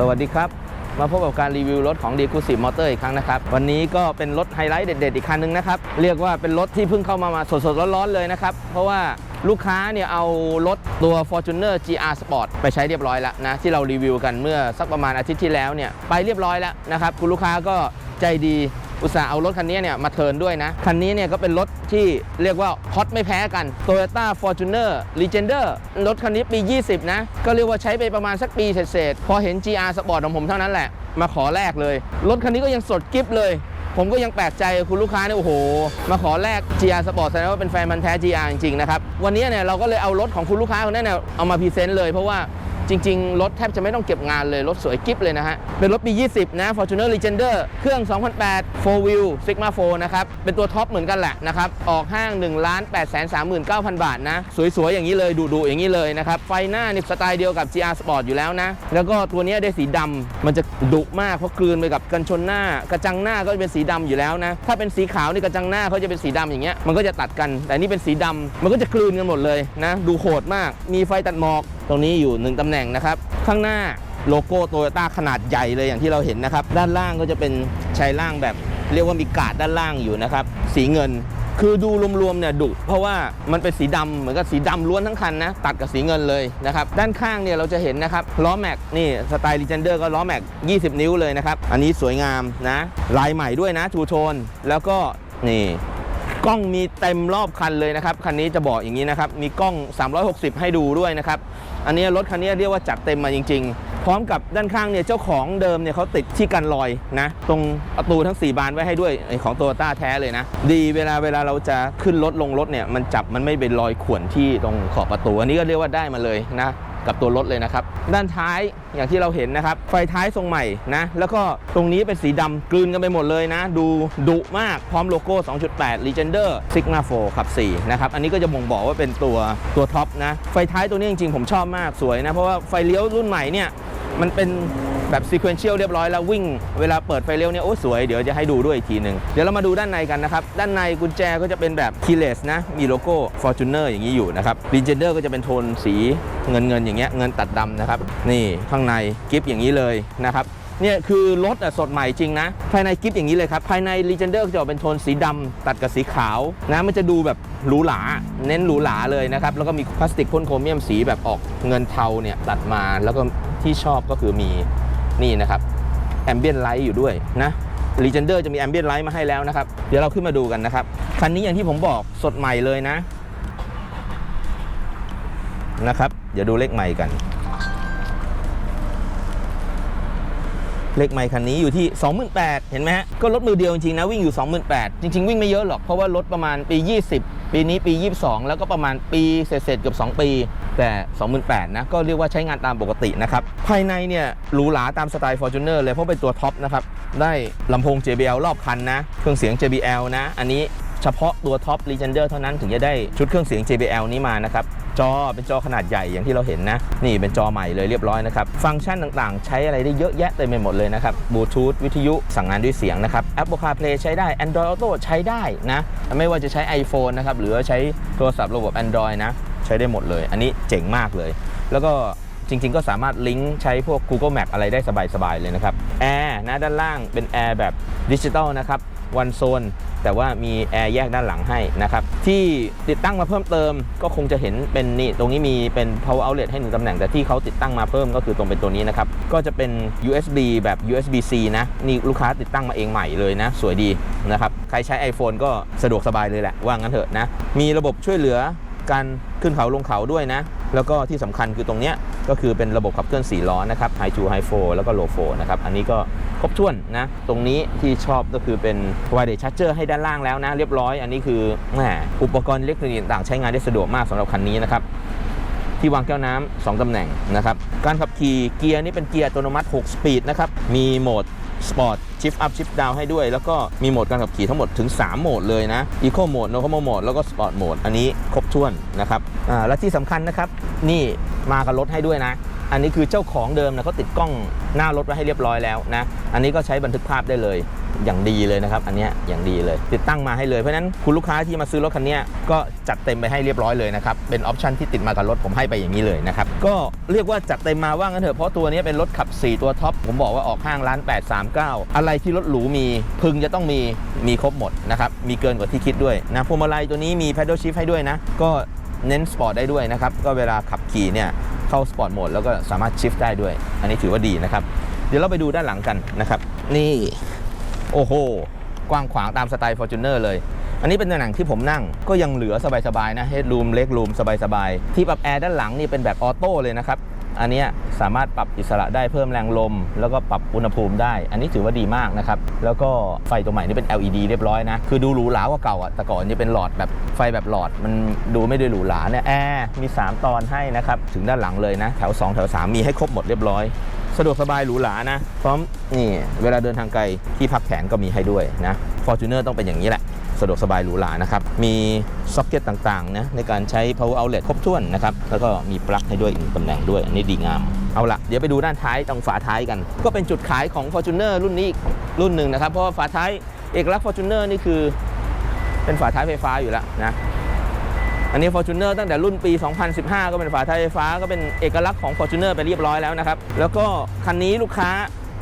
สวัสดีครับ มาพบกับการรีวิวรถของ d ีคูซีมอเตอร์อีกครั้งนะครับ วันนี้ก็เป็นรถไฮไลท์เด็ด ๆ อีกคันหนึงนะครับ เรียกว่าเป็นรถที่เพิ่งเข้ามามาสดๆ ร้อน ๆ เลยนะครับ เพราะว่าลูกค้าเนี่ยเอารถตัว Fortuner GR Sport ไปใช้เรียบร้อยแล้วนะ ที่เรารีวิวกันเมื่อสักประมาณอาทิตย์ที่แล้วเนี่ยไปเรียบร้อยแล้วนะครับ คุณลูกค้าก็ใจดี อุตส่าห์เอารถคันนี้เนี่ยมาเทิร์นด้วยนะ คันนี้เนี่ยก็เป็นรถที่เรียกว่าฮอตไม่แพ้กัน Toyota Fortuner Legender รถคันนี้ปี 20 นะ ก็เรียกว่าใช้ไปประมาณสักปีเศษๆพอเห็น GR Sport ของผมเท่านั้นแหละ มาขอแลกเลย รถคันนี้ก็ยังสดกิฟเลยผมก็ยังแปลกใจคุณลูกค้าเนี่ยโอ้โห มาขอแลก GR Sport แสดงว่าเป็นแฟนมันธุ์แท้ GR จริงๆนะครับ วันนี้เนี่ยเราก็เลยเอารถของคุณลูกค้าคนนั้นเนี่ยเอามาพรีเซนต์เลยเพราะว่า จริง ๆ รถแทบจะไม่ต้องเก็บงานเลย รถสวยกิฟเลยนะฮะ เป็นรถปี 20 นะ Fortuner Legender เครื่อง 2008 4 wheel Sigma 4 นะครับ เป็นตัวท็อปเหมือนกันแหละนะครับ ออกห้าง 1 8 3 9 0 0 0 บาทนะ สวย ๆ อย่างนี้เลยดุๆอย่างนี้เลยนะครับ ไฟหน้านี่สไตล์เดียวกับ GR Sport อยู่แล้วนะ แล้วก็ตัวนี้ได้สีดำมันจะดุมากเพราะกลืนไปกับกันชนหน้ากระจังหน้าก็จะเป็นสีดำอยู่แล้วนะถ้าเป็นสีขาวนี่กระจังหน้าเขาจะเป็นสีดำอย่างเงี้ยมันก็จะตัดกัน แต่นี่เป็นสีดำมันก็จะกลืนกันหมดเลยนะ ดูโหดมาก มีไฟตัดหมอก ตรงนี้อยู่หนึ่งตำแหน่งนะครับ ข้างหน้าโลโก้โตโยต้าขนาดใหญ่เลยอย่างที่เราเห็นนะครับ ด้านล่างก็จะเป็นชายล่างแบบ เรียกว่ามีกาดด้านล่างอยู่นะครับ สีเงินคือดูรวมๆเนี่ยดุเพราะว่ามันเป็นสีดำเหมือนกับสีดำล้วนทั้งคันนะตัดกับสีเงินเลยนะครับด้านข้างเนี่ยเราจะเห็นนะครับล้อแม็กนี่สไตล์ลีเจนเดอร์ก็ล้อแม็ก 20 นิ้วเลยนะครับ อันนี้สวยงามนะลายใหม่ด้วยนะทูโทนแล้วก็นี่กล้องมีเต็มรอบคันเลยนะครับ คันนี้จะบอกอย่างนี้นะครับ มีกล้อง 360 ให้ดูด้วยนะครับ อันนี้รถคันนี้เรียกว่าจัดเต็มมาจริง ๆ พร้อมกับด้านข้างเนี่ยเจ้าของเดิมเนี่ยเขาติดที่กันรอยนะ ตรงประตูทั้ง 4 บานไว้ให้ด้วยของโตโยต้าแท้เลยนะ ดีเวลาเวลาเราจะขึ้นรถลงรถเนี่ยมันจับมันไม่เป็นรอยข่วนที่ตรงขอบประตู อันนี้ก็เรียกว่าได้มาเลยนะ กับตัวรถเลยนะครับ ด้านท้ายอย่างที่เราเห็นนะครับ ไฟท้ายทรงใหม่นะ แล้วก็ตรงนี้เป็นสีดำกลืนกันไปหมดเลยนะ ดูดุมากพร้อมโลโก้ 2.8 Legender Sigma 4ขับ 4 นะครับ อันนี้ก็จะบ่งบอกว่าเป็นตัวตัวท็อปนะ ไฟท้ายตัวนี้จริงๆ ผมชอบมากสวยนะ เพราะว่าไฟเลี้ยวรุ่นใหม่เนี่ยมันเป็น แบบซีเควนเชียลเรียบร้อยแล้ววิ่งเวลาเปิดไฟเลี้ยวเนี่ยโอ้สวยเดี๋ยวจะให้ดูด้วยอีกทีหนึ่งเดี๋ยวเรามาดูด้านในกันนะครับ ด้านในกุญแจก็จะเป็นแบบ keyless นะ มีโลโก้ Fortuner อย่างนี้อยู่นะครับ Legender ก็จะเป็นโทนสีเงินเงินอย่างเงี้ยเงินตัดดำนะครับนี่ข้างในกิฟต์อย่างนี้เลยนะครับเนี่ยคือรถอะสดใหม่จริงนะ ภายในกิฟต์อย่างนี้เลยครับ ภายใน Legender จะเป็นโทนสีดำตัดกับสีขาวนะมันจะดูแบบหรูหราเน้นหรูหราเลยนะครับ แล้วก็มีพลาสติกพ่นโครเมียมสีแบบออกเงินเทาเนี่ยตัดมาแล้วก็ที่ชอบก็คือมี นี่นะครับแอมเบียนไลท์อยู่ด้วยนะ Legender จะมีแอมเบียนไลท์มาให้แล้วนะครับ เดี๋ยวเราขึ้นมาดูกันนะครับ คันนี้อย่างที่ผมบอกสดใหม่เลยนะนะครับ เดี๋ยวดูเลขใหม่กัน เลขไมค์คันนี้อยู่ที่ 28,000เห็นไหมฮะ ก็รถมือเดียวจริงๆนะ วิ่งอยู่ 28,000จริง ๆ วิ่งไม่เยอะหรอก เพราะว่ารถประมาณปี 20 ปีนี้ปี 22 แล้วก็ประมาณปีเศษๆเกือบ2 ปี แต่ 28,000นะก็เรียกว่าใช้งานตามปกตินะครับ ภายในเนี่ยหรูหราตามสไตล์ Fortuner เลยเพราะเป็นตัวท็อปนะครับ ได้ลำโพง JBL รอบคันนะ เครื่องเสียง JBL นะ อันนี้เฉพาะตัวท็อป Legender เท่านั้นถึงจะได้ชุดเครื่องเสียง JBL นี้มานะครับ จอเป็นจอขนาดใหญ่อย่างที่เราเห็นนะ นี่เป็นจอใหม่เลยเรียบร้อยนะครับ ฟังก์ชันต่างๆ ใช้อะไรได้เยอะแยะเต็มไปหมดเลยนะครับบลูทูธวิทยุสั่งงานด้วยเสียงนะครับ Apple CarPlay ใช้ได้ Android Auto ใช้ได้นะ ไม่ว่าจะใช้ iPhone นะครับหรือว่าใช้โทรศัพท์ระบบ Android นะ ใช้ได้หมดเลย อันนี้เจ๋งมากเลย แล้วก็จริงๆ ก็สามารถลิงก์ใช้พวก Google Map อะไรได้สบายๆ เลยนะครับแอร์นะด้านล่างเป็นแอร์แบบดิจิตอลนะครับ วันโซน แต่ว่ามีแอร์แยกด้านหลังให้นะครับ ที่ติดตั้งมาเพิ่มเติมก็คงจะเห็นเป็นนี่ตรงนี้มีเป็น power outlet ให้หนึ่งตำแหน่งแต่ที่เขาติดตั้งมาเพิ่มก็คือตรงเป็นตัวนี้นะครับ ก็จะเป็น USB แบบ USB-C นะ นี่ลูกค้าติดตั้งมาเองใหม่เลยนะ สวยดีนะครับ ใครใช้ iPhone ก็สะดวกสบายเลยแหละ ว่างั้นเถอะนะ มีระบบช่วยเหลือการขึ้นเขาลงเขาด้วยนะ แล้วก็ที่สำคัญคือตรงเนี้ยก็คือเป็นระบบขับเคลื่อน4ล้อนะครับ High to High 4แล้วก็ Low 4นะครับ อันนี้ก็ ครบถ้วนนะ ตรงนี้ที่ชอบก็คือเป็น Wireless Charger ให้ด้านล่างแล้วนะ เรียบร้อย อันนี้คือแหมอุปกรณ์อิเล็กทรอนิกส์ต่างใช้งานได้สะดวกมากสำหรับคันนี้นะครับที่วางแก้วน้ำ2ตำแหน่งนะครับ การขับขี่เกียร์นี่เป็นเกียร์อัตโนมัติ 6 สปีดนะครับ มีโหมดสปอร์ตชิฟอัพชิฟดาวให้ด้วย แล้วก็มีโหมดการขับขี่ทั้งหมดถึง 3 โหมดเลยนะอีโคโหมดโนคอมโหมดแล้วก็สปอร์ตโหมดอันนี้ครบถ้วนนะครับอ่าและที่สำคัญนะครับ นี่มากับรถให้ด้วยนะ อันนี้คือเจ้าของเดิมนะเขาติดกล้องหน้ารถไว้ให้เรียบร้อยแล้วนะ อันนี้ก็ใช้บันทึกภาพได้เลยอย่างดีเลยนะครับ อันนี้อย่างดีเลย ติดตั้งมาให้เลย เพราะฉะนั้นคุณลูกค้าที่มาซื้อรถคันนี้ก็จัดเต็มไปให้เรียบร้อยเลยนะครับ เป็นออปชันที่ติดมากับรถผมให้ไปอย่างนี้เลยนะครับ ก็เรียกว่าจัดเต็มมาว่างั้นเถอะ เพราะตัวนี้เป็นรถขับ 4 ตัวท็อป ผมบอกว่าออกห้างร้าน 839 อะไรที่รถหรูมีพึงจะต้องมีมีครบหมดนะครับ มีเกินกว่าที่คิดด้วยนะพวงมาลัยตัวนี้มี paddle shift ให้ด้วยนะ ก็เน้นสปอร์ตได้ด้วยนะครับ ก็เวลาขับขี่เนี่ย เข้าสปอร์ตโหมดแล้วก็สามารถชิฟได้ด้วย อันนี้ถือว่าดีนะครับ เดี๋ยวเราไปดูด้านหลังกันนะครับ นี่ โอ้โห กว้างขวางตามสไตล์ Fortuner เลย อันนี้เป็นตำแหน่งที่ผมนั่งก็ยังเหลือสบายๆนะเฮดรูมเล็กรูมสบายๆที่ปรับแอร์ด้านหลังนี่เป็นแบบออโต้เลยนะครับ อันนี้สามารถปรับอิสระได้เพิ่มแรงลม แล้วก็ปรับอุณหภูมิได้ อันนี้ถือว่าดีมากนะครับแล้วก็ไฟตัวใหม่นี่เป็น LED เรียบร้อยนะคือดูหรูหรากว่าเก่าอะแต่ก่อนจะเป็นหลอดแบบไฟแบบหลอดมันดูไม่ได้หรูหราเนี่ยแอร์มี 3 ตอนให้นะครับถึงด้านหลังเลยนะแถว 2 แถว 3 มีให้ครบหมดเรียบร้อยสะดวกสบายหรูหรานะ พร้อมนี่เวลาเดินทางไกลที่พักแขนก็มีให้ด้วยนะ Fortuner ต้องเป็นอย่างนี้แหละ สะดวกสบายหรูหรานะครับ มีซ็อกเก็ตต่างๆนะในการใช้ power outlet ครบถ้วนนะครับ แล้วก็มีปลั๊กให้ด้วยอีกหนึ่งตำแหน่งด้วย อันนี้ดีงาม เอาละเดี๋ยวไปดูด้านท้ายตรงฝาท้ายกัน ก็เป็นจุดขายของ Fortuner รุ่นนี้รุ่นหนึ่งนะครับ เพราะว่าฝาท้ายเอกลักษณ์ Fortuner นี่คือ เป็นฝาท้ายไฟฟ้าอยู่แล้วนะอันนี้ Fortuner ตั้งแต่รุ่นปี 2015 ก็เป็นฝาท้ายไฟฟ้า ก็เป็นเอกลักษณ์ของ Fortuner ไปเรียบร้อยแล้วนะครับ แล้วก็คันนี้ลูกค้า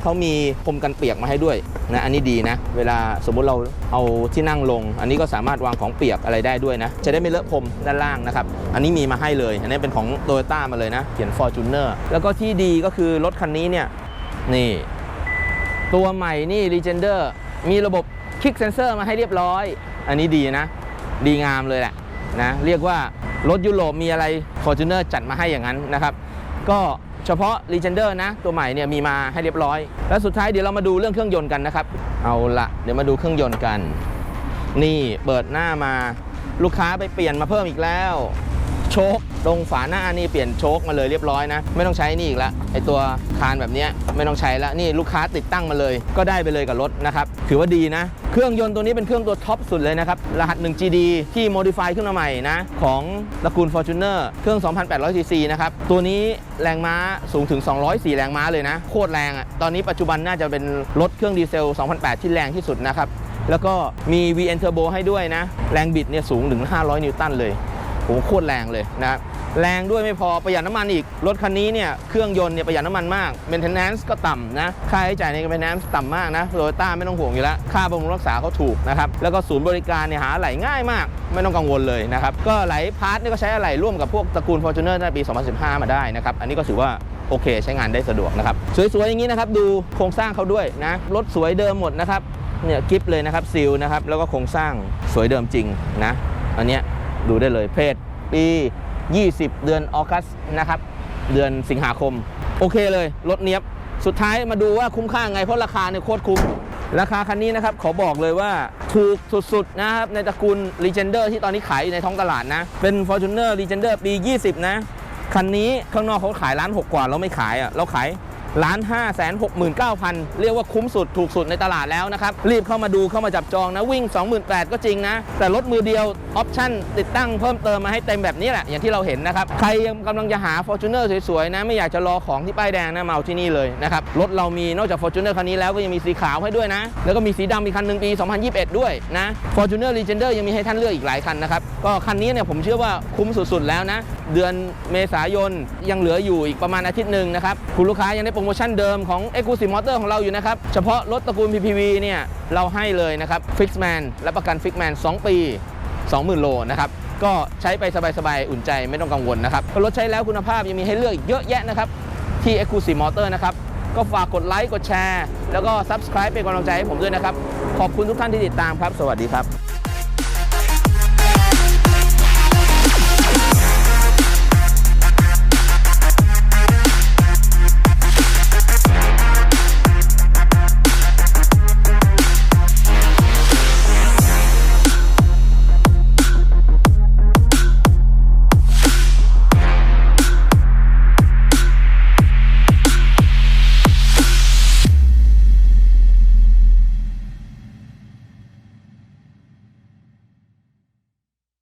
เขามีพรมกันเปียกมาให้ด้วยนะอันนี้ดีนะ เวลาสมมุติเราเอาที่นั่งลง อันนี้ก็สามารถวางของเปียกอะไรได้ด้วยนะ จะได้ไม่เลอะพรมด้านล่างนะครับ อันนี้มีมาให้เลย อันนี้เป็นของ t o y ต้ามาเลยนะ เขียน Fortuner แล้วก็ที่ดีก็คือรถคันนี้เนี่ยนี่ ตัวใหม่นี่ Legender มีระบบ Kick Sensor มาให้เรียบร้อย อันนี้ดีนะ ดีงามเลยแหละนะเรียกว่ารถยุโรปมีอะไร Fortuner จัดมาให้อย่างนั้นนะครับ ก็ เฉพาะ Legender นะ ตัวใหม่เนี่ยมีมาให้เรียบร้อย แล้วสุดท้ายเดี๋ยวเรามาดูเรื่องเครื่องยนต์กันนะครับ เอาละเดี๋ยวมาดูเครื่องยนต์กัน นี่เปิดหน้ามาลูกค้าไปเปลี่ยนมาเพิ่มอีกแล้ว ชคตรงฝาหน้านี่เปลี่ยนโชคมาเลยเรียบร้อยนะ ไม่ต้องใช้นี่อีกล้วไอตัวคานแบบนี้ไม่ต้องใช้ล้วนี่ลูกค้าติดตั้งมาเลย ก็ได้ไปเลยกับรถนะครับถือว่าดีนะ เครื่องยนต์ตัวนี้เป็นเครื่องตัวท็อปสุดเลยนะครับ รหัส 1GD ที่โมดิฟายขึ้นมาใหม่นะ ของตระกูล Fortuner เครื่อง 2,800 cc นะครับ ตัวนี้แรงม้าสูงถึง 204 แรงม้าเลยนะ โคตรแรงอะ่ะตอนนี้ปัจจุบันน่าจะเป็นรถเครื่องดีเซล2008ที่แรงที่สุดนะครับแล้วก็มี VN Turbo ให้ด้วยนะ แรงบิดเนี่ยสูงถึง 500 นิวตันเลย โหโคตรแรงเลยนะครับแรงด้วยไม่พอประหยัดน้ำมันอีก รถคันนี้เนี่ยเครื่องยนต์เนี่ยประหยัดน้ำมันมาก maintenance ก็ต่ำนะค่าใช้จ่ายใน maintenance ต่ำมากนะโตโยต้าไม่ต้องห่วงอยู่แล้ว ค่าบำรุงรักษาเขาถูกนะครับแล้วก็ศูนย์บริการเนี่ยหาไหลง่ายมาก ไม่ต้องกังวลเลยนะครับก็ไหลพาร์ทเนี่ยก็ใช้อะไหลร่วมกับพวกตระกูล Fortuner ในปี 2015 มาได้นะครับอันนี้ก็ถือว่าโอเค ใช้งานได้สะดวกนะครับสวยๆอย่างนี้นะครับดูโครงสร้างเขาด้วยนะรถสวยเดิมหมดนะครับเนี่ยกิฟเลยนะครับซีลนะครับแล้วก็โครงสร้างสวยเดิมจริงนะอันเนี้ย ดูได้เลยเพศปี 20 เดือนออกัสนะครับ เดือนสิงหาคม โอเคเลยรถเนี้ยบ สุดท้ายมาดูว่าคุ้มค่าไงเพราะราคาเนี่ยโคตรคุ้ม ราคาคันนี้นะครับ ขอบอกเลยว่าถูกสุดๆนะครับ ในตระกูล Legender ที่ตอนนี้ขายอยู่ในท้องตลาดนะ เป็น Fortuner Legender ปี 20 นะ คันนี้ข้างนอกเขาขายล้านหกกว่าเราไม่ขายอะเราขาย ล้านห้าแสนหกหมื่นเก้าพันเรียกว่าคุ้มสุดถูกสุดในตลาดแล้วนะครับ รีบเข้ามาดูเข้ามาจับจองนะ วิ่ง 28,000 ก็จริงนะ แต่รถมือเดียว ออปชั่นติดตั้งเพิ่มเติมมาให้เต็มแบบนี้แหละ อย่างที่เราเห็นนะครับ ใครยังกำลังจะหา Fortuner สวย ๆ นะ ไม่อยากจะรอของที่ป้ายแดงนะมาเอาที่นี่เลยนะครับ รถเรามีนอกจาก Fortuner คันนี้แล้วก็ยังมีสีขาวให้ด้วยนะ แล้วก็มีสีดำอีกคันหนึ่งปี 2021 ด้วยนะ Fortuner Legender ยังมีให้ท่านเลือกอีกหลายคันนะครับก็คันนี้เนี่ยผมเชื่อว่าคุ้มสุดๆแล้วนะ เดือนเมษายนยังเหลืออยู่อีกประมาณอาทิตย์หนึ่งนะครับคุณลูกค้ายังได้โปรโมชั่นเดิมของ e x c l u s i v e Motor ของเราอยู่นะครับ เฉพาะรถตระกูล PPV เนี่ยเราให้เลยนะครับ Fixman และประกัน Fixman 2 ปี 20,000 โลนะครับก็ใช้ไปสบายๆ อุ่นใจไม่ต้องกังวลนะครับรถใช้แล้วคุณภาพยังมีให้เลือกอีกเยอะแยะนะครับ ที่ e x c l u s i v e Motor นะครับ ก็ฝากกดไลค์กดแชร์ แล้วก็ Subscribe เป็นกำลังใจให้ผมด้วยนะครับ ขอบคุณทุกท่านที่ติดตามครับ สวัสดีครับ